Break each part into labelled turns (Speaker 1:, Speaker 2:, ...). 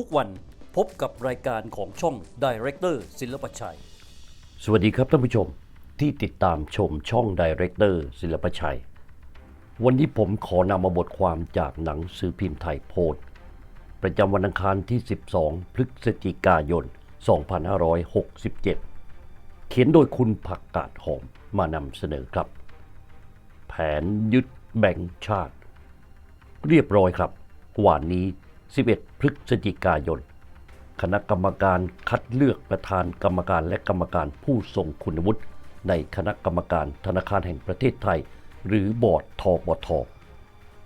Speaker 1: ทุกวันพบกับรายการของช่อง Director ศิลปชัย
Speaker 2: สวัสดีครับท่านผู้ชมที่ติดตามชมช่องดีเรคเตอร์ศิลปชัย วันนี้ผมขอนำมาบทความจากหนังสือพิมพ์ไทยโพสต์ประจำวันอังคารที่ 12 พฤศจิกายน 2567 เขียนโดยคุณผักกาดหอมมานำเสนอครับ แผนยึดแบ่งชาติ เรียบร้อยครับวันนี้ 11 พฤศจิกายน คณะกรรมการคัดเลือกประธานกรรมการและกรรมการผู้ทรงคุณวุฒิในคณะกรรมการธนาคารแห่งประเทศไทย หรือบอร์ดทบท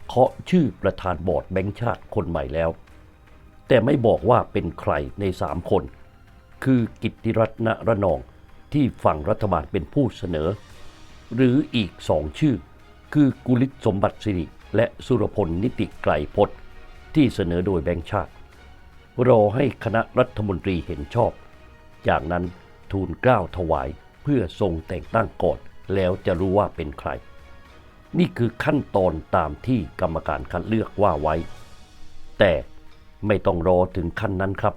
Speaker 2: เคาะชื่อประธานบอร์ดแบงค์ชาติคนใหม่แล้ว แต่ไม่บอกว่าเป็นใครในสามคน คือกิติรัตน์ระนองที่ฝั่งรัฐบาลเป็นผู้เสนอ หรืออีกสองชื่อ คือกุลิศสมบัติสิริและสุรพลนิติไกรพจน์ ที่เสนอโดยแบงค์ชาติ รอให้คณะรัฐมนตรีเห็นชอบ จากนั้นทูลเกล้าถวายเพื่อทรงแต่งตั้งก่อน แล้วจะรู้ว่าเป็นใคร นี่คือขั้นตอนตามที่กรรมการคัดเลือกว่าไว้ แต่ไม่ต้องรอถึงขั้นนั้นครับ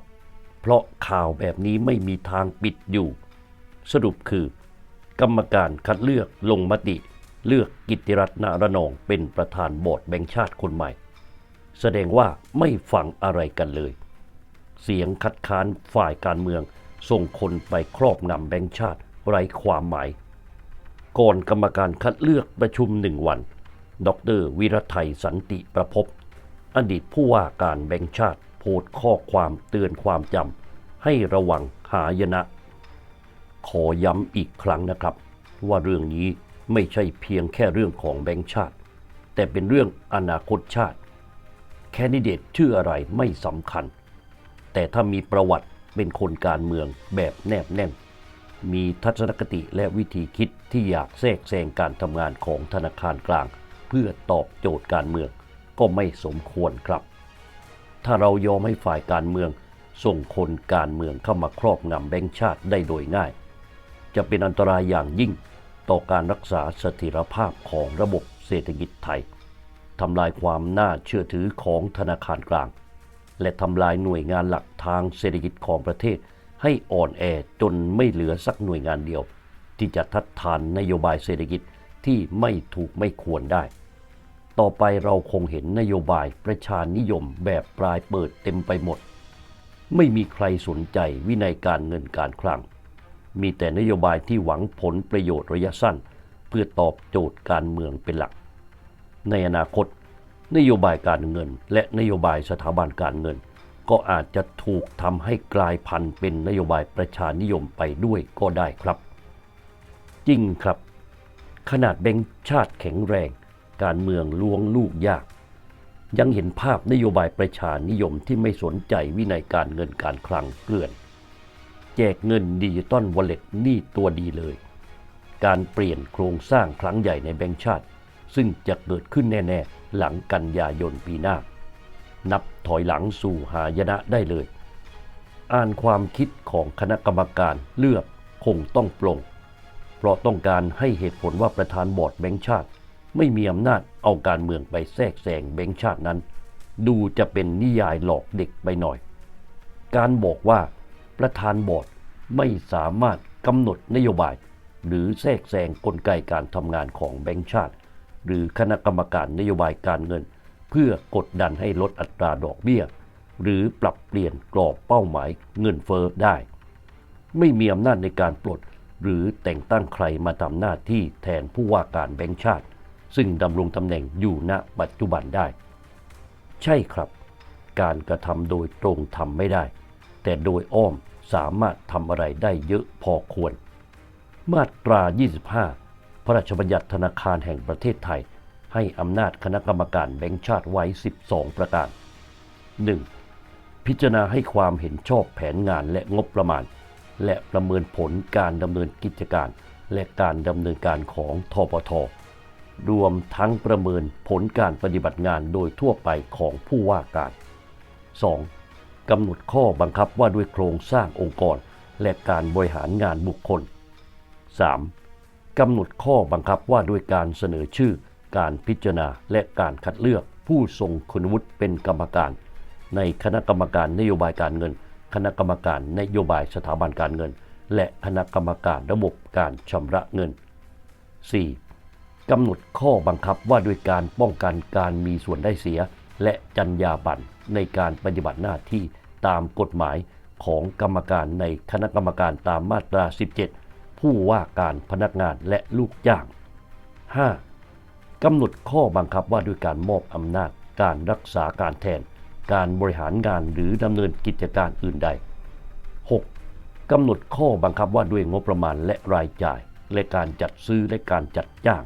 Speaker 2: เพราะข่าวแบบนี้ไม่มีทางปิดอยู่ สรุปคือ กรรมการคัดเลือกลงมติ เลือกกิติรัตน์นรนองเป็นประธานบอร์ดแบงค์ชาติคนใหม่ แสดงว่าไม่ฟังอะไรกันเลย เสียงคัดค้านฝ่ายการเมือง ส่งคนไปครอบงำแบงค์ชาติไร้ความหมาย ก่อนกรรมการคัดเลือกประชุมหนึ่งวัน ดรวิรไทยสันติประพบ อดีตผู้ว่าการแบงค์ชาติโพสต์ข้อความเตือนความจำให้ระวังหายนะ ขอย้ำอีกครั้งนะครับ ว่าเรื่องนี้ไม่ใช่เพียงแค่เรื่องของแบงค์ชาติ แต่เป็นเรื่องอนาคตชาติ แคนดิเดตชื่ออะไรไม่สำคัญ แต่ถ้ามีประวัติเป็นคนการเมืองแบบแนบแน่น มีทัศนคติและวิธีคิดที่อยากแทรกแซงการทำงานของธนาคารกลาง เพื่อตอบโจทย์การเมืองก็ไม่สมควรครับ ถ้าเรายอมให้ฝ่ายการเมือง ส่งคนการเมืองเข้ามาครอบงำแบงค์ชาติได้โดยง่าย จะเป็นอันตรายอย่างยิ่งต่อการรักษาเสถียรภาพของระบบเศรษฐกิจไทย ทำลายความน่าเชื่อถือของธนาคารกลาง และทำลายหน่วยงานหลักทางเศรษฐกิจของประเทศ ให้อ่อนแอจนไม่เหลือสักหน่วยงานเดียว ที่จะทัดทานนโยบายเศรษฐกิจที่ไม่ถูกไม่ควรได้ ต่อไปเราคงเห็นนโยบายประชานิยมแบบปลายเปิดเต็มไปหมด ไม่มีใครสนใจวินัยการเงินการคลัง มีแต่นโยบายที่หวังผลประโยชน์ระยะสั้น เพื่อตอบโจทย์การเมืองเป็นหลัก ในอนาคต นโยบายการเงิน และนโยบายสถาบันการเงิน ก็อาจจะถูกทำให้กลายพันธุ์เป็นนโยบายประชานิยมไปด้วยก็ได้ครับ จริงครับ ขนาดแบงค์ชาติแข็งแรง การเมืองลวงลูกยาก ยังเห็นภาพนโยบายประชานิยมที่ไม่สนใจวินัยการเงินการคลังเกลื่อน แจกเงินดิจิตอลวอลเล็ตนี่ตัวดีเลยการเปลี่ยนโครงสร้างครั้งใหญ่ในแบงก์ชาติ ซึ่งจะเกิดขึ้นแน่ ๆ หลังกันยายนปีหน้า นับถอยหลังสู่หายนะได้เลย อ่านความคิดของคณะกรรมการเลือกคงต้องปลง เพราะต้องการให้เหตุผลว่าประธานบอร์ดแบงก์ชาติ ไม่มีอำนาจเอาการเมืองไปแทรกแซงแบงก์ชาตินั้น ดูจะเป็นนิยายหลอกเด็กไปหน่อย การบอกว่าประธานบอร์ดไม่สามารถกำหนดนโยบาย หรือแทรกแซงกลไกการทำงานของแบงก์ชาติ หรือคณะกรรมการนโยบายการเงิน เพื่อกดดันให้ลดอัตราดอกเบี้ย หรือปรับเปลี่ยนกรอบเป้าหมายเงินเฟ้อได้ ไม่มีอำนาจในการปลด หรือแต่งตั้งใครมาทำหน้าที่แทนผู้ว่าการแบงก์ชาติ ซึ่งดำรงตำแหน่งอยู่ณปัจจุบันได้ ใช่ครับ การกระทำโดยตรงทำไม่ได้ แต่โดยอ้อมสามารถทำอะไรได้เยอะพอควร มาตรา 25 พระราชบัญญัติธนาคารแห่งประเทศไทย ให้อำนาจคณะกรรมการแบงก์ชาติไว้ 12 ประการ 1. พิจารณาให้ความเห็นชอบแผนงานและงบประมาณ และประเมินผลการดำเนินกิจการ และการดำเนินการของทปทรวมทั้งประเมินผลการปฏิบัติงานโดยทั่วไปของผู้ว่าการ 2. กำหนดข้อบังคับว่าด้วยโครงสร้างองค์กร และการบริหารงานบุคคล 3. กำหนดข้อบังคับว่าด้วยการเสนอชื่อ การพิจารณาและการคัดเลือกผู้ทรงคุณวุฒิเป็นกรรมการ ในคณะกรรมการนโยบายการเงิน คณะกรรมการนโยบายสถาบันการเงิน และคณะกรรมการระบบการชำระเงิน 4. กำหนดข้อบังคับว่าด้วยการป้องกันการมีส่วนได้เสีย และจรรยาบรรณในการปฏิบัติหน้าที่ตามกฎหมายของกรรมการในคณะกรรมการตามมาตรา 17 ผู้ว่าการพนักงานและลูกจ้าง 5. กำหนดข้อบังคับว่าด้วยการมอบอำนาจการรักษาการแทน การบริหารงานหรือดำเนินกิจการอื่นใด 6. กำหนดข้อบังคับว่าด้วยงบประมาณและรายจ่าย และการจัดซื้อและการจัดจ้าง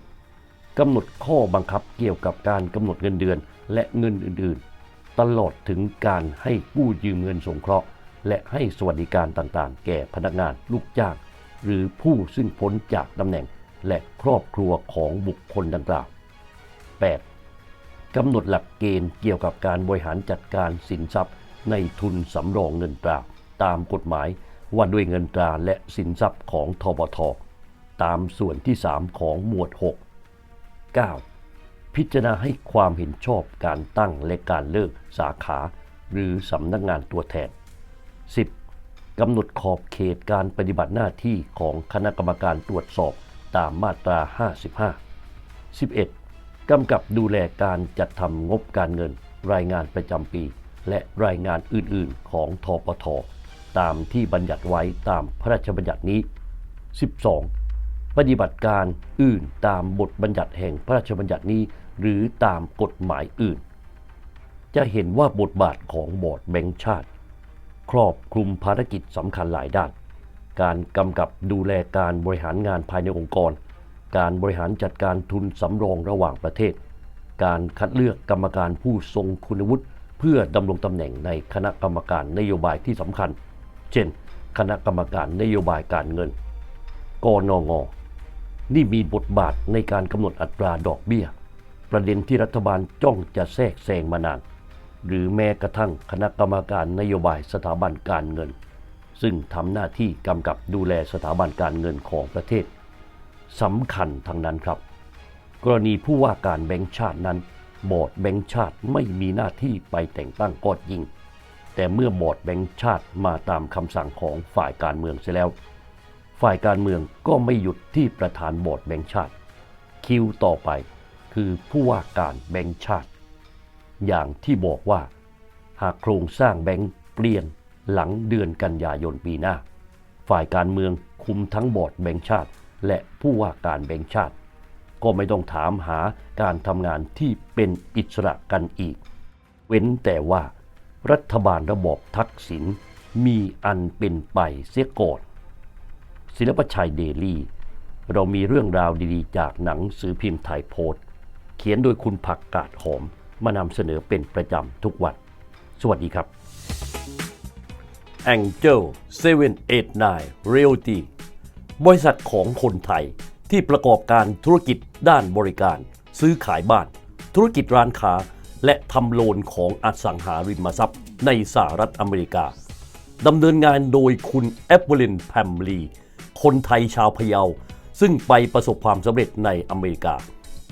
Speaker 2: 7. กำหนดข้อบังคับเกี่ยวกับการกำหนดเงินเดือนและเงินอื่นๆ ตลอดถึงการให้กู้ยืมเงินสงเคราะห์ และให้สวัสดิการต่างๆ แก่พนักงานลูกจ้าง หรือผู้ซึ่งพ้นจากตำแหน่งและครอบครัวของบุคคลดังกล่าว 8. กำหนดหลักเกณฑ์เกี่ยวกับการบริหารจัดการสินทรัพย์ ในทุนสำรองเงินตรา ตามกฎหมายว่าด้วยเงินตราและสินทรัพย์ของทบท ตามส่วนที่ 3 ของหมวด 6 9. พิจารณาให้ความเห็นชอบการตั้งและการเลิกสาขา หรือสำนักงานตัวแทน 10. กำหนดขอบเขตการปฏิบัติหน้าที่ของคณะกรรมการตรวจสอบตามมาตรา 55 11. กำกับดูแลการจัดทำงบการเงิน รายงานประจำปี และรายงานอื่นๆ ของทปท ตามที่บัญญัติไว้ตามพระราชบัญญัตินี้ 12. ปฏิบัติการอื่นตามบทบัญญัติแห่งพระราชบัญญัตินี้ หรือตามกฎหมายอื่น จะเห็นว่าบทบาทของบอร์ดแบงก์ชาติ ครอบคลุมภารกิจสำคัญหลายด้าน การกำกับดูแลการบริหารงานภายในองค์กร การบริหารจัดการทุนสำรองระหว่างประเทศ การคัดเลือกกรรมการผู้ทรงคุณวุฒิเพื่อดำรงตำแหน่งในคณะกรรมการนโยบายที่สำคัญ เช่น คณะกรรมการนโยบายการเงิน กนง นี่มีบทบาทในการกำหนดอัตราดอกเบี้ย ประเด็นที่รัฐบาลจ้องจะแทรกแซงมานาน หรือแม้กระทั่งคณะกรรมการนโยบายสถาบันการเงิน ซึ่งทำหน้าที่กำกับดูแลสถาบันการเงินของประเทศสำคัญทั้งนั้นครับ กรณีผู้ว่าการแบงก์ชาตินั้น บอร์ดแบงก์ชาติไม่มีหน้าที่ไปแต่งตั้งก็จริง แต่เมื่อบอร์ดแบงก์ชาติมาตามคำสั่งของฝ่ายการเมืองเสียแล้ว ฝ่ายการเมืองก็ไม่หยุดที่ประธานบอร์ดแบงก์ชาติ คิวต่อไปคือผู้ว่าการแบงก์ชาติ อย่างที่บอกว่า หากโครงสร้างแบงก์เปลี่ยนหลังเดือนกันยายนปีหน้า ฝ่ายการเมืองคุมทั้งบอร์ดแบงก์ชาติ และผู้ว่าการแบงก์ชาติ ก็ไม่ต้องถามหาการทำงานที่เป็นอิสระกันอีก เว้นแต่ว่า รัฐบาลระบอบทักษิณมีอันเป็นไปเสียก่อนศิลปชัยเดลี่ เรามีเรื่องราวดีๆ จากหนังสือพิมพ์ไทยโพสต์ เขียนโดยคุณผักกาดหอม มานำเสนอเป็นประจำทุกวัน สวัสดีครับ Angel 789 Realty บริษัทของคนไทยที่ประกอบการธุรกิจด้านบริการ ซื้อขายบ้าน ธุรกิจร้านค้า และทำโลนของอสังหาริมทรัพย์ ในสหรัฐอเมริกาดำเนินงานโดยคุณแอปเปิลินแพมลี คนไทยชาวพะเยา ซึ่งไปประสบความสำเร็จในอเมริกา